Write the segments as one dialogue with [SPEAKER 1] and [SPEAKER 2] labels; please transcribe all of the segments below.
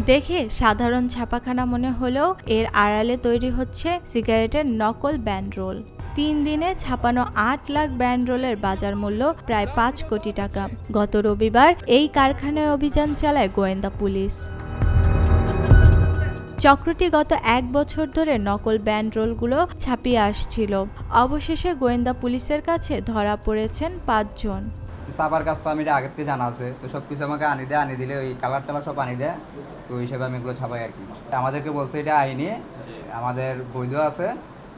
[SPEAKER 1] দেখে সাধারণ ছাপাখানা মনে হলেও এর আড়ালে তৈরি হচ্ছে সিগারেটের নকল ব্যান্ড রোল তিন দিনে ছাপানো আট লাখ ব্যান্ড রোলের বাজার মূল্য প্রায় পাঁচ কোটি টাকা। গত রবিবার এই কারখানায় অভিযান চালায় গোয়েন্দা পুলিশ। চক্রটি গত এক বছর ধরে নকল ব্যান্ড রোলগুলো ছাপিয়ে আসছিল। অবশেষে গোয়েন্দা পুলিশের কাছে ধরা পড়েছেন পাঁচজন।
[SPEAKER 2] তো সাবার কাজ তো আমি এটা আগের থেকে জানা আছে। তো সব কিছু আমাকে আনি দেয় আনি দিলে ওই কালার টালার সব আনি দেয়। তো ওই হিসাবে আমি এগুলো ছাপাই আর কি। আমাদেরকে বলছে এটা আইনি আমাদের বৈধ আছে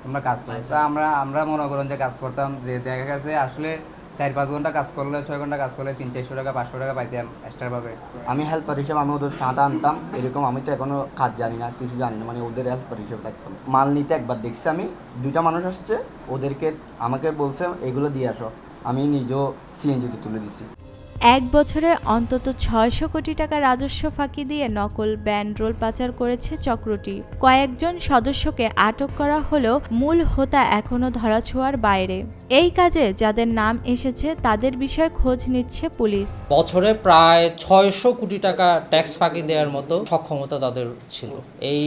[SPEAKER 2] তোমরা কাজ করো। তা আমরা আমরা মনে করুন যে কাজ করতাম যে দেখা গেছে আসলে চার পাঁচ ঘণ্টা কাজ করলে ছয় ঘণ্টা কাজ করলে তিন চারশো টাকা পাঁচশো টাকা পাইতাম এক্সট্রাভাবে
[SPEAKER 3] আমি হেল্পার হিসেবে আমি ওদের চাঁদা আনতাম এরকম আমি তো এখনও কাজ জানি না কিছু জানি না মানে ওদের হেল্পার হিসেবে থাকতাম। মাল নিতে একবার দেখছি আমি দুইটা মানুষ আসছে ওদেরকে আমাকে বলছে এগুলো দিয়ে আসো। আমি নিজেও সিএনজিতে তুলে দিছি
[SPEAKER 1] এক বছরে অন্তত ছয়শো কোটি টাকা রাজস্ব ফাঁকি দিয়ে নকল ব্যান্ড রোল পাচার করেছে চক্রটি। কয়েকজন সদস্যকে আটক করা হলেও মূল হোতা এখনও ধরাছোঁয়ার বাইরে। এই কাজে যাদের নাম এসেছে, তাদের বিষয়ে খোঁজ নিচ্ছে পুলিশ।
[SPEAKER 4] বছরে প্রায় ছয়শো কোটি টাকা ট্যাক্স ফাঁকি দেওয়ার মতো সক্ষমতা তাদের ছিল। এই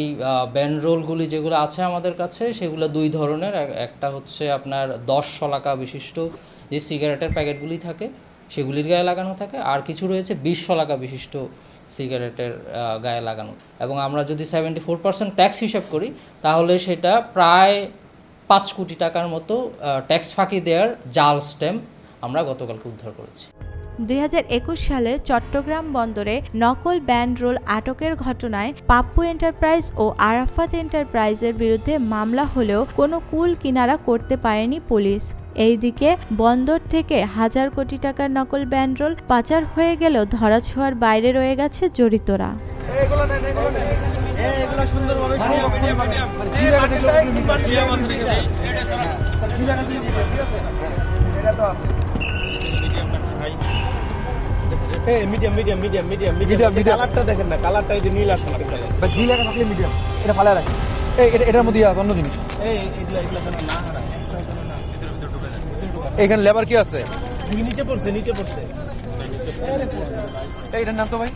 [SPEAKER 4] ব্যান্ড রোলগুলি যেগুলো আছে আমাদের কাছে, সেগুলো দুই ধরনের। একটা হচ্ছে আপনার দশ শলাকা বিশিষ্ট যে সিগারেটের প্যাকেটগুলি থাকে সেগুলির গায়ে লাগানো থাকে। আর কিছু রয়েছে বিশ শলাকা বিশিষ্ট সিগারেটের গায়ে লাগানো। এবং আমরা যদি সেভেন্টি ফোর পার্সেন্ট ট্যাক্স হিসাব করি, তাহলে সেটা প্রায় পাঁচ কোটি টাকার মতো ট্যাক্স ফাঁকি দেওয়ার জাল স্ট্যাম্প আমরা গতকালকে উদ্ধার করেছি।
[SPEAKER 1] দুই হাজার একুশ সালে চট্টগ্রাম বন্দরে নকল ব্যান্ড রোল আটকের ঘটনায় পাপ্পু এন্টারপ্রাইজ ও আরাফাত এন্টারপ্রাইজের বিরুদ্ধে মামলা হলেও কোনো কুল কিনারা করতে পারেনি পুলিশ। এইদিকে বন্দর থেকে হাজার কোটি টাকার নকল ব্যান্ড রোল পাচার হয়ে গেলেও ধরাছোঁয়ার বাইরে রয়ে গেছে জড়িতরা।
[SPEAKER 5] Medium medium. Medium medium medium কালারটা দেখেন না কালারটা এই যে নীল আসছে না
[SPEAKER 6] বা জি থাকলে মিডিয়াম। এটা ফালা রাখি এটার মধ্যে অন্য জিনিস।
[SPEAKER 5] এই এগুলা এগুলা না
[SPEAKER 6] এখানে লেবার কি আছে?
[SPEAKER 5] নিচে পড়ছে নিচে পড়ছে।
[SPEAKER 6] এইটার এটার নাম তো ভাই?